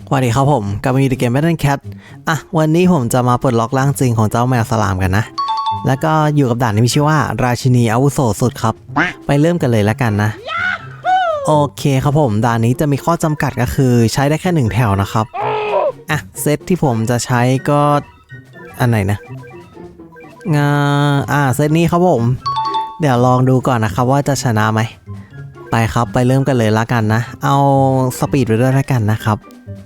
สวัสดีครับผมกลับมาอยู่ในเกม Battle Cat อะ วันนี้ผมจะมาปลดล็อกร่างจริงของเจ้าแมวสลามกันนะ แล้วก็อยู่กับด่านที่มีชื่อว่า ราชินีอาวุโสสุดครับ ไปเริ่มกันเลยแล้วกันนะ โอเคครับผม ด่านนี้จะมีข้อจำกัดก็คือใช้ได้แค่หนึ่งแถวนะครับ อะ เซตที่ผมจะใช้ก็อันไหนนะงาอ่า เซตนี้ครับผม เดี๋ยวลองดูก่อนนะครับว่าจะชนะไหม ไปครับ ไปเริ่มกันเลยละกันนะ เอาสปีดไปด้วยละกันนะครับ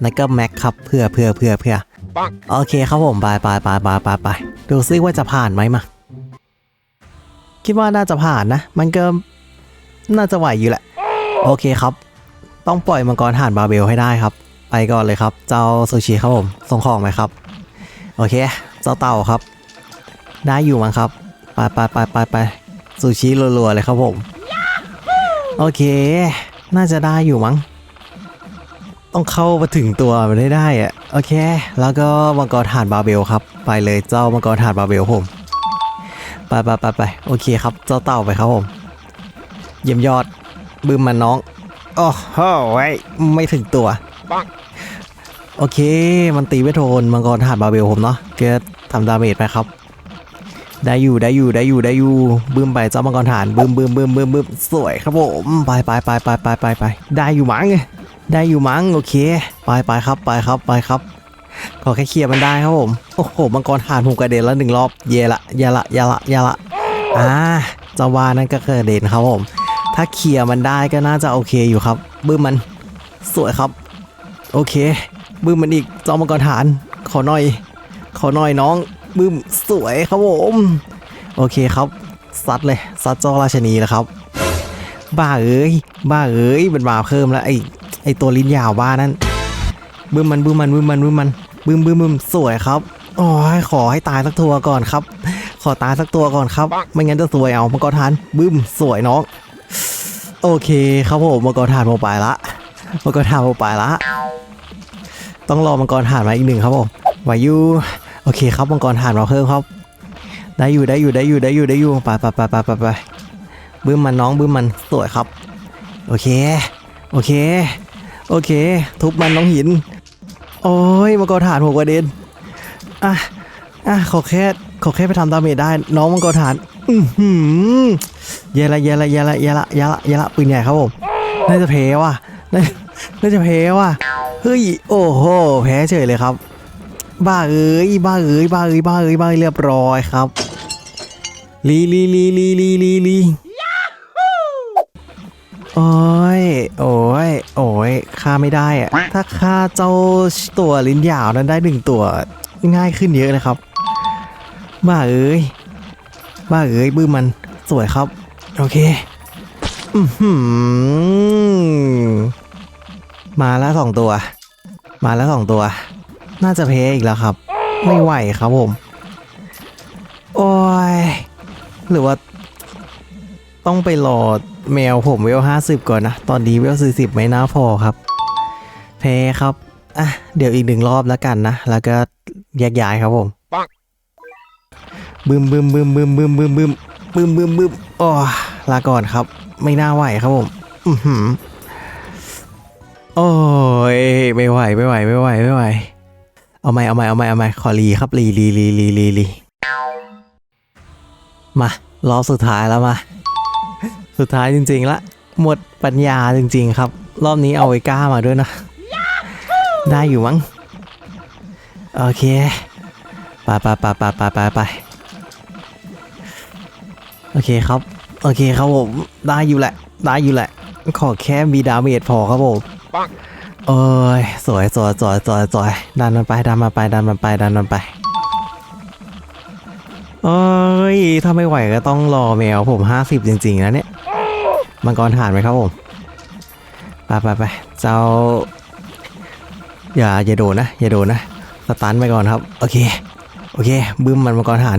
แล้วก็แม็กครับเพื่อเพื่อเพื่อเพื่อโอเคครับผมไปไปไปไปไปไปดูซิว่าจะผ่านไหมมา คิดว่าน่าจะผ่านนะ มันก็น่าจะไหวอยู่แหละ โอเคครับ ต้องปล่อยมังกรห่านบาเบลให้ได้ครับ ไปก่อนเลยครับ เจ้าซูชิครับผมส่งของไหมครับ โอเค เจ้าเต่าครับ ได้อยู่มั้งครับ ไปไปไปไปไปซูชิรัวๆเลยครับผม โอเค น่าจะได้อยู่มั้ง ต้องเข้ามาถึงตัวมันได้ได้อะโอเค แล้วก็มังกรถ่านบาเบลครับ ไปเลยเจ้ามังกรถ่านบาเบลผมไปไปไปไปโอเคครับ เจ้าเต่าไปครับผม เยี่ยมยอดบึมมันน้องโอ้โหไม่ถึงตัวโอเค มันตีไม่โดนมังกรถานบาเบลผมเนาะเกิดทำดาเมจไปครับ ได้อยู่ได้อยู่ได้อยู่ได้อยู่บึ้มไปเจ้ามังกรฐานบึ้มบึ้มบึ้มบึ้มบึ้มสวยครับผมไปไปไปไปไปไปไปได้อยู่มั้ง ได้อยู่มั้งโอเค ไปไปครับไปครับไปครับ ขอแค่เคลียร์มันได้ครับผม โอ้โหมังกรฐานผมกระเด็นแล้วหนึ่งรอบเยละเยละเยละเยละอ่าจาวานั่นก็กระเด็นครับผม ถ้าเคลียร์มันได้ก็น่าจะโอเคอยู่ครับบึ้มมันสวยครับ โอเคบึ้มมันอีกจ้ามังกรฐานขอหน่อย ขอหน่อยน้องบึ้มสวยครับผมโอเคครับซัดเลยซัดเจ้าราชนีแล้วครับ บ้าเอ้ยบ้าเอ้ยมันมาเพิ่มแล้วไอ ไอตัวลิ้นยาวบ้านั้นบึ้มมันบึ้มมันบึ้มมันบึ้มมันบึ้มบึ้มบึ้มสวยครับโอ้ยขอให้ตายสักตัวก่อนครับ ขอตายสักตัวก่อนครับไม่งั้นจะสวยเอามังกรทานบึ้มสวยน้องโอเคครับผมมังกรทานโมไปละมังกรทานโมไปละ ต้องรอมังกรทานมาอีกหนึ่งครับผมวายุโอเคครับมังกรถ่านมาเพิ่มครับ ได้อยู่ได้อยู่ได้อยู่ได้อยู่ได้อยู่ไปไปไปไปไปไปบึ้มมันน้องบึ้มมันสวยครับ โอเค โอเค โอเค ทุบมันน้องหิน โอ้ยมังกรถ่านหัวกระเด็นอะอะขอแค่ขอแค่ไปทำดาเมจได้ น้องมังกรถ่าน อือหือเยละเยละเยละเยละเยละเยละปืนใหญ่ครับผมน่าจะแพ้ว่ะน่าน่าจะแพ้ว่ะเฮ้ยโอ้โหแพ้เฉยเลยครับ บ้าเอ้ยบ้าเอ้ยบ้าเอ้ยบ้าเอ้ยบ้าเอ้ยเรียบร้อยครับลีลีลีลีลีลีลี โอ้ย โอ้ย โอ้ยฆ่าไม่ได้อะถ้าฆ่าเจ้าตัวลิ้นยาวนั้นได้หนึ่งตัว ง่ายขึ้นเยอะเลยครับ บ้าเอ้ย บ้าเอ้ย บื้มมัน สวยครับ โอเคอือหือมาแล้วสองตัว มาแล้วสองตัว น่าจะเพอีกแล้วครับ ไม่ไหวครับผม โอ้ย หรือว่า ต้องไปรอแมวผมเวลห้าสิบก่อนนะ ตอนนี้เวลสี่สิบไม่น่าพอครับเพครับ อะ เดี๋ยวอีกหนึ่งรอบแล้วกันนะ แล้วก็แยกย้ายครับผมบึมบึมบึมบึมบึมบึมบึมบึมบึมบึมโอ้ลาก่อนครับ ไม่น่าไหวครับผม อือหือโอ้ยไม่ไหวไม่ไหวไม่ไหวไม่ไหว เอาไม่เอาไม่เอาไม่เอาไม่ขอรีครับรีรีรีรีรีรีมารอบสุดท้ายแล้วมา สุดท้ายจริงๆละ หมดปัญญาจริงๆครับ รอบนี้เอาไว้ก้ามาด้วยนะ ได้อยู่มั้ง โอเคไปไปไปไปไปไปไปโอเคครับ โอเคครับผม ได้อยู่แหละ ได้อยู่แหละ ขอแค่มีดาเมจพอครับผมเอ้ยสวยสวยสวยสวยสวยดันมันไปดันมันไปดันมันไปดันมันไปเอ้ยถ้าไม่ไหวก็ต้องรอแมวผมห้าสิบจริง ๆ นะเนี่ย มังกรถ่านไหมครับผมไปไปไปเจ้า อย่าอย่าโดนนะอย่าโดนนะสตันไปก่อนครับ โอเคโอเคบึ้มมันมังกรถ่าน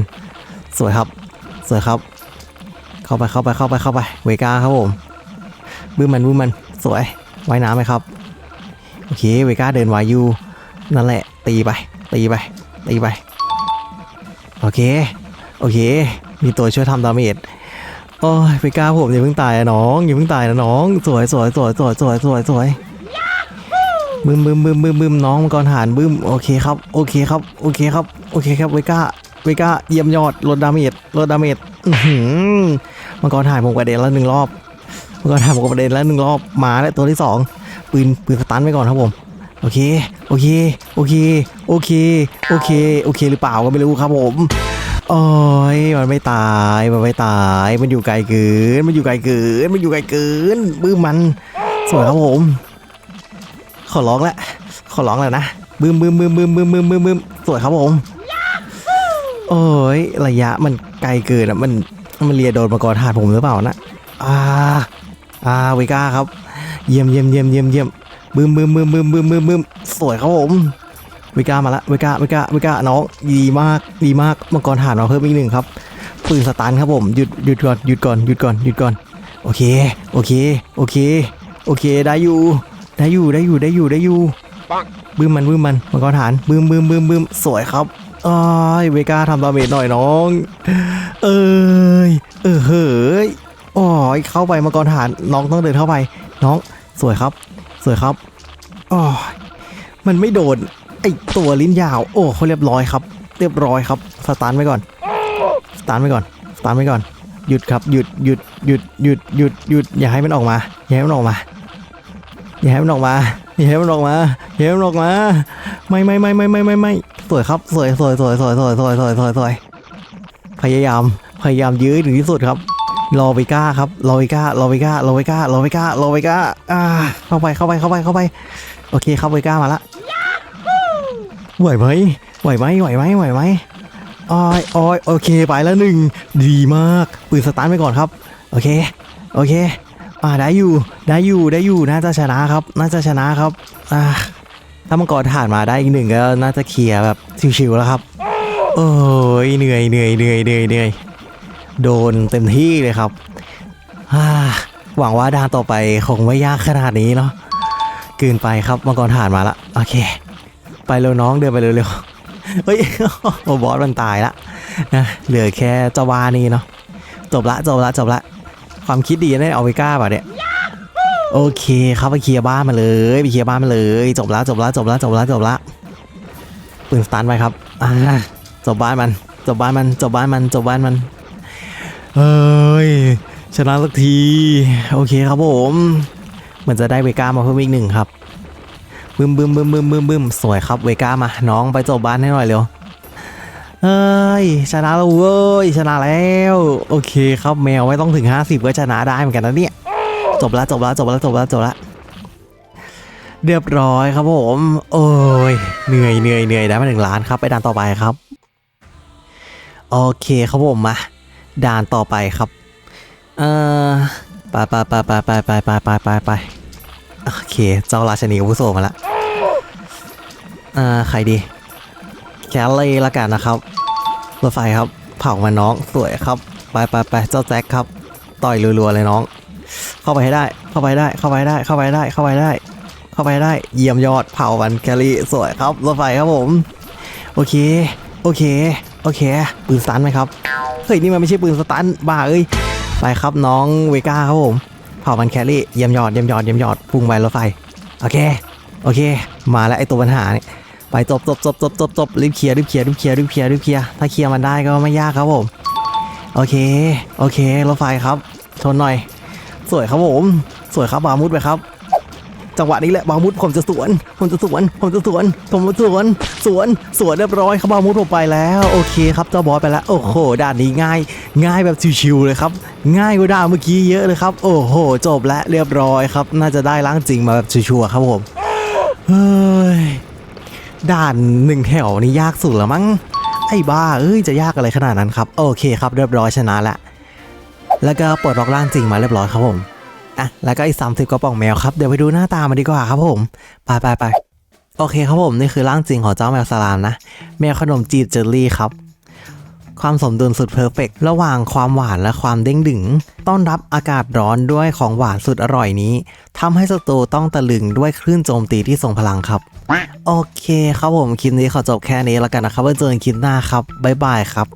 สวยครับสวยครับ เข้าไปเข้าไปเข้าไปเข้าไปเวก้าครับผมบึ้มมันบึ้มมันสวยว่ายน้ำไหมครับโอเคเวก้าเดินวายูนั่นแหละ ตีไป ตีไป ตีไป โอเค โอเค มีตัวช่วยทำดาเมจ โอ้ยเวก้าผมอย่าเพิ่งตายนะน้องอย่าเพิ่งตายนะน้อง สวยสวยสวยสวยสวยสวยสวยบึมบึมบึมบึมบึมน้องมังกรฐานบึมโอเคครับโอเคครับโอเคครับโอเคครับเวก้าเวก้าเยี่ยมยอดลดดาเมจลดดาเมจมังกรฐานผมกระเด็นแล้วหนึ่งรอบมังกรฐานผมกระเด็นแล้วหนึ่งรอบมาแล้วตัวที่สองปืนปืนสตันไว้ก่อนครับผมโอเค โอเค โอเค โอเค โอเค โอเค หรือเปล่าก็ไม่รู้ครับผม โอ้ยมันไม่ตาย มันไม่ตาย มันอยู่ไกลเกิน มันอยู่ไกลเกิน มันอยู่ไกลเกินบื้มมัน สวยครับผม ขอร้องล้วขอร้องแล้วนะบึ้มบึ้มบึ้มบึ้มบึ้มบึ้มบึ้มบึ้มสวยครับผม โอ้ยระยะมันไกลเกินอะ มัน มันเลียโดนมังกรถาดผมหรือเปล่านะอ่า อ่าเวก้าครับ เยี่ยมเยี่ยมเยี่ยมเยี่ยมเยี่ยมบึ้มบึ้มบึ้มบึ้มบึ้มบึ้มบึ้มสวยครับผม เวก้ามาละเวก้าเวก้าเวก้าน้องดีมากดีมากมังกรฐานมาเพิ่มอีกหนึ่งครับปืนสตันครับผมหยุดหยุดก่อนหยุดก่อนหยุดก่อนหยุดก่อนโอเคโอเคโอเคโอเคได้อยู่ได้อยู่ได้อยู่ได้อยู่ได้อยู่บึ้มมันบึ้มมันมังกรฐานบึ้มบึ้มบึ้มบึ้มสวยครับอ้ายเวก้าทำดาเมจหน่อยน้อง เอ้ยเออเฮ้ยอ้ยเข้าไปมังกรฐานน้องต้องเดินเข้าไป น้องสวยครับ สวยครับอ้อยมันไม่โดน ไอตัวลิ้นยาว โอ้เขาเรียบร้อยครับ เรียบร้อยครับ สตาร์ทไว้ก่อน สตาร์ทไว้ก่อน สตาร์ทไว้ก่อน หยุดครับ หยุด หยุด หยุด หยุด หยุด หยุด อย่าให้มันออกมา อย่าให้มันออกมา อย่าให้มันออกมา อย่าให้มันออกมา อย่าให้มันออกมา ไม่ไม่ไม่ไม่ไม่ไม่ไม่สวยครับ สวยสวยสวยสวยสวยสวยสวยสวยสวยพยายาม พยายามยื้อถึงที่สุดครับรอไปก้าครับรอไปก้ารอไปก้ารอไปก้ารอไปก้ารอไปก้าอ่าเข้าไปเข้าไปเข้าไปเข้าไป โอเคครับไปก้ามาละ ไหวไหมไหวไหมไหวไหมไหวไหมออยออยโอเคไปแล้วหนึ่งดีมากปืนสตาร์ทไปก่อนครับ โอเค โอเค อ่าได้อยู่ได้อยู่ได้อยู่น่าจะชนะครับ น่าจะชนะครับอ่าถ้ามังกรผ่านมาได้อีกหนึ่งก็น่าจะเคลียร์แบบชิวๆแล้วครับ โอ้ยเหนื่อยเหนื่อยเหนื่อยเหนื่อยเหนื่อยโดนเต็มที่เลยครับอ่าหวังว่าด่านต่อไปคงไม่ยากขนาดนี้เนาะเกินไปครับมังกรผ่านมาละโอเค ไปเร็วน้องเดินไปเร็วๆเฮ้ยโอ้บอสมันตายละนะเหลือแค่เจ้าวานี่เนาะจบละจบละจบละความคิดดีได้เอาไปกล้าป่ะเนี่ยโอเคครับไปเคลียร์บ้านมาเลยไปเคลียร์บ้านมาเลยจบละจบละจบละจบละจบละปืนสตันไปครับจบบ้านมันจบบ้านมันจบบ้านมันจบบ้านมันเอ้ยชนะสักที โอเคครับผม เหมือนจะได้เวก้ามาเพิ่มอีกหนึ่งครับ บึมบึมบึมบึมบึมบึมสวยครับเวก้ามาน้องไปจบบ้านให้หน่อยเร็วเอ้ยชนะแล้วเว้ยชนะแล้ว โอเคครับแมวไม่ต้องถึง 50 ก็ชนะได้เหมือนกันนะเนี่ยจบแล้วจบแล้วจบแล้วจบแล้วจบแล้วเรียบร้อยครับผม โอ้ยเหนื่อยเหนื่อยเหนื่อยได้มาหนึ่งล้านครับไปด่านต่อไปครับ โอเคครับผมมาด่านต่อไปครับ เอ่อไปไปไปไปไปไปไปไปไปโอเค เจ้าราชนีอาวุโสมาละ อ่าใครดี แคลเล่ละกันนะครับรถไฟครับ เผามาน้องสวยครับ ไปไปไปเจ้าแจ็คครับ ต่อยรัวๆเลยน้อง เข้าไปให้ได้ เข้าไปได้ เข้าไปได้ เข้าไปได้ เข้าไปได้ เข้าไปได้ เยี่ยมยอด เผามันแคลรี่สวยครับรถไฟครับผม โอเค โอเค โอเค ปืนสตันไหมครับ เฮ้ยนี่มันไม่ใช่ปืนสตันบ้าเอ้ย ไปครับน้องเวก้าครับผม เผามันแครี่ เยี่ยมยอด เยี่ยมยอด เยี่ยมยอด พุ่งไปรถไฟ โอเค โอเค มาแล้วไอตัวปัญหาเนี่ย ไปจบจบจบจบจบจบรีบเคลียร์รีบเคลียร์รีบเคลียร์รีบเคลียร์รีบเคลียร์ถ้าเคลียร์มันได้ก็ไม่ยากครับผมโอเคโอเครถไฟครับชนหน่อย สวยครับผมสวยครับบามุดไปครับ จังหวะนี้แหละบามุดผมจะสวน ผมจะสวน ผมจะสวน ผมจะสวน สวนสวนเรียบร้อยครับบามุดผมไปแล้ว โอเคครับเจ้าบอสไปแล้วโอ้โหด่านนี้ง่าย ง่ายแบบชิวๆเลยครับ ง่ายกว่าด่านเมื่อกี้เยอะเลยครับ โอ้โห จบแล้วเรียบร้อยครับ น่าจะได้ล้างจริงมาแบบชัวร์ๆครับผมเฮ้ย ด่านหนึ่งแถวนี่ยากสุดแล้วมั้ง ไอ้บ้าเอ้ยจะยากอะไรขนาดนั้นครับ โอเคครับเรียบร้อยชนะละ แล้วก็ปลดล็อกร่างจริงมาเรียบร้อยครับผม อะ แล้วก็อีกสามสิบกระป๋องแมวครับ เดี๋ยวไปดูหน้าตามันดีกว่าครับผม ไปไปไปโอเคครับผม นี่คือร่างจริงของเจ้าแมวสลามนะ แมวขนมจีบเจอรี่ครับ ความสมดุลสุดเพอร์เฟกระหว่างความหวานและความเด้งดึง ต้อนรับอากาศร้อนด้วยของหวานสุดอร่อยนี้ทำให้ศัตรูต้องตะลึงด้วยคลื่นโจมตีที่ทรงพลังครับ โอเคครับผมคลิปนี้ขอจบแค่นี้แล้วกันนะครับไว้เจอกันคลิปหน้าครับบ๊ายบายครับ